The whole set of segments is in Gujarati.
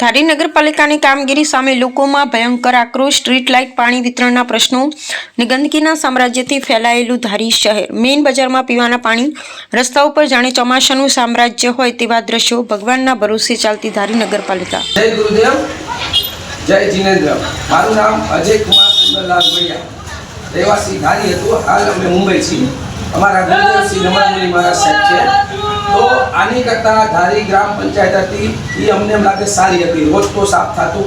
ધારી નગરપાલિકાની કામગીરી સામે લોકોમાં ભયંકર આક્રોશ સ્ટ્રીટ લાઇટ પાણી વિતરણના પ્રશ્નો અને ગંદકીના સામ્રાજ્યથી ફેલાયેલું ધારી શહેર. મેઇન બજારમાં પીવાના પાણી, રસ્તા ઉપર જાણે ચોમાસાનું સામ્રાજ્ય હોય તેવા દ્રશ્યો ભગવાનના ભરોસે ચાલતી ધારી નગરપાલિકા. જય ગુરુદેવ, જય જિનેન્દ્ર. મારું નામ અજય કુમાર સુંદરલાલ રહેવાસી ધારી હતું. હાલ અમે મુંબઈ છીએ. અમારા ગુરુદેવ શ્રી રમણમુનિ મહારાજ સાહેબ છે. તો આની કરતાં ધારી ગ્રામ પંચાયત હતી એ અમને એમ લાગે સારી હતી રોજ તો સાફ થતું.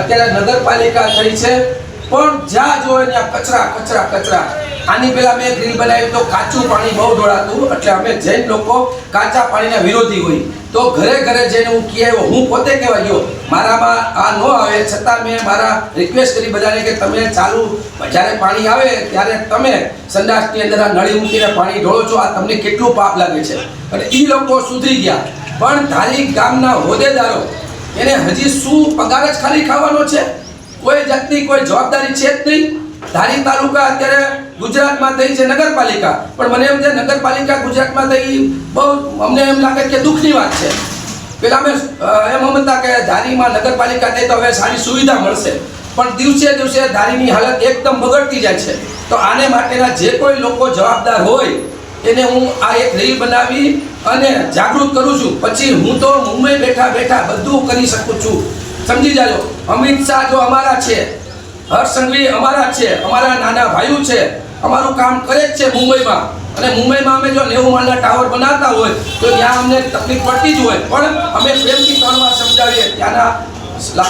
અત્યારે નગરપાલિકા થઈ છે, પણ જ્યાં જોઈએ ત્યાં કચરા કચરા કચરા. આની પહેલા મેં ગ્રીલ બનાવી તો કાચું પાણી બહુ ઢોળાતું એટલે અમે જૈન લોકો કાચા પાણીના વિરોધી હોય. તો ઘરે ઘરે જઈને હું કહી આવ્યો, હું પોતે કહેવા ગયો, મારામાં આ ન આવે, છતાં મેં મારા રિક્વેસ્ટ કરી બધાને કે તમે ચાલુ જ્યારે પાણી આવે ત્યારે તમે સંડાસની અંદર આ નળી મૂકીને પાણી ઢોળો છો, આ તમને કેટલું પાપ લાગે છે. અને એ લોકો સુધરી ગયા. પણ ધારી ગામના હોદ્દેદારો, એને હજી શું પગાર જ ખાલી ખાવાનો છે? કોઈ જાતની કોઈ જવાબદારી છે જ નહીં. ધારી તાલુકા અત્યારે ગુજરાતમાં થઈ છે નગરપાલિકા. પણ મને એમ છે નગરપાલિકા ગુજરાતમાં થઈ, બહુ અમને એમ લાગે કે દુઃખની વાત છે. પેલા અમે એમ સમજતા કે ધારીમાં નગરપાલિકા થઈ તો હવે સારી સુવિધા મળશે. પણ દિવસે દિવસે ધારીની હાલત એકદમ બગડતી જાય છે. તો આને માટેના જે કોઈ લોકો જવાબદાર હોય, એને હું આ એક રીલ બનાવી અને જાગૃત કરું છું. પછી હું તો મુંબઈ બેઠા બેઠા બધું કરી શકું છું. સમજી જાજો, અમિત શાહ જો અમારા છે, હર્ષ સંઘવી અમારા છે, અમારા નાના ભાઈઓ છે અમારું કામ કરે જ છે મુંબઈમાં. અને મુંબઈમાં અમે જો નેવું માળના ટાવર બનાવતા હોય, તો ત્યાં અમને તકલીફ પડતી જ હોય. પણ અમે પ્રેમથી ત્રણ વાર સમજાવીએ, ત્યાંના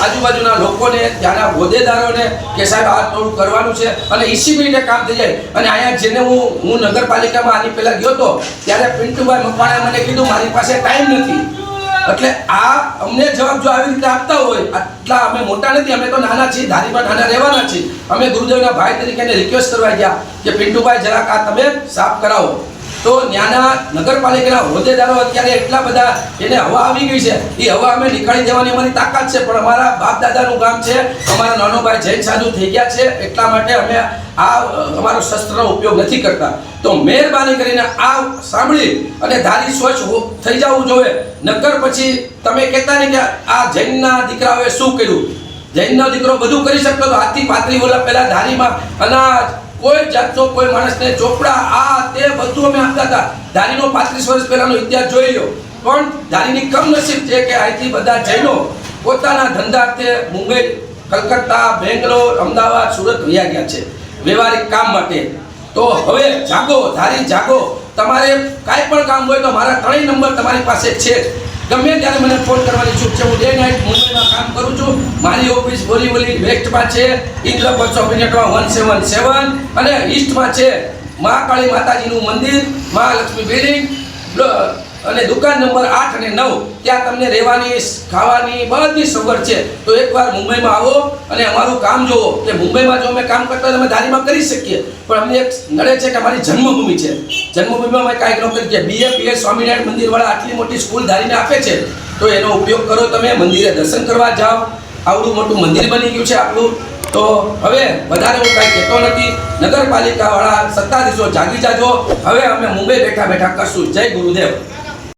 આજુબાજુના લોકોને, ત્યાંના હોદ્દેદારોને કે સાહેબ, આ થોડું કરવાનું છે. અને મિનિટે કામ થઈ જાય. અને અહીંયા જેને હું હું નગરપાલિકામાં આની પહેલાં ગયો હતો ત્યારે પિન્ટુભાઈ મકવાણાએ મને કીધું, મારી પાસે ટાઈમ નથી. એટલે આ અમને જવાબ જો આવી રીતે આપતા હોય, આટલા અમે મોટા નથી, અમે તો નાના છીએ, ધારીમાં નાના રહેવાના છીએ. અમે ગુરુદેવના ભાઈ તરીકે રિક્વેસ્ટ કરવા ગયા કે, પિન્ટુભાઈ, જરાક આ તમે સાફ કરાવો. તો ત્યાંના નગરપાલિકાના હોદ્દેદારો અત્યારે એટલા બધા એને હવા આવી ગઈ છે. એ હવા અમે નીકાળી દેવાની અમારી તાકાત છે, પણ અમારા બાપ દાદાનું ગામ છે, અમારા નાનો ભાઈ જૈન સાધુ થઈ ગયા છે, એટલા માટે અમે આ અમારો શસ્ત્રનો ઉપયોગ નથી કરતા. તો મહેરબાની કરીને આ સાંભળી અને ધારી સ્વચ્છ થઈ જવું જોઈએ. નકર પછી તમે કહેતા નહીં કે આ જૈનના દીકરાઓએ શું કર્યું? જૈનનો દીકરો બધું કરી શકતો હતો હાથી પાતળી ઓલા પહેલાં ધારીમાં અનાજ કોઈ જાતનો કોઈ માણસને ચોપડા, આ તે બધું અમે આપતા હતા. ધારીનો પાંત્રીસ વર્ષ પહેલાનો ઇતિહાસ જોઈ લો પણ ધારીની કમનસીબ છે કે અહીંથી બધા જૈનો પોતાના ધંધાર્થે મુંબઈ, કલકત્તા, બેંગ્લોર, અમદાવાદ, સુરત વયા ગયા છે વ્યવહારિક કામ માટે. તો હવે જાગો, ધારી જાગો. તમારે કાંઈ પણ કામ હોય તો મારા ત્રણેય નંબર તમારી પાસે છે જ. ગમે ત્યારે મને ફોન કરવાની છૂટ છે, હું ડે નાઇટ મુંબઈમાં કામ કરું છું. મારી ઓફિસ બોરીવલી વેસ્ટમાં છે. ઇન્દ્ર બસો મિનિટમાં વન સેવન સેવન. અને ઈસ્ટમાં છે મહાકાળી માતાજીનું મંદિર મહાલક્ષ્મી બિલ્ડિંગ અને દુકાન નંબર આઠ અને નવ. ત્યાં તમને રહેવાની, ખાવાની બધી સગવડ છે. તો એકવાર મુંબઈમાં આવો અને અમારું કામ જુઓ કે મુંબઈમાં જો અમે કામ કરતા હોય અમે ધારીમાં કરી શકીએ. પણ અમને એક નડે છે કે અમારી જન્મભૂમિ છે. જન્મભૂમિમાં અમે કાંઈક નોકરી કરીએ બીએ પીએ સ્વામિનારાયણ મંદિરવાળા આટલી મોટી સ્કૂલ ધારીને આપે છે. તો એનો ઉપયોગ કરો તમે, મંદિરે દર્શન કરવા જાઓ. આવડું મોટું મંદિર બની ગયું છે આપણું તો હવે વધારે હું કાંઈ કહેતો નથી. નગરપાલિકાવાળા સત્તાધીશો જાગી જાજો. હવે અમે મુંબઈ બેઠા બેઠા કરશું. જય ગુરુદેવ.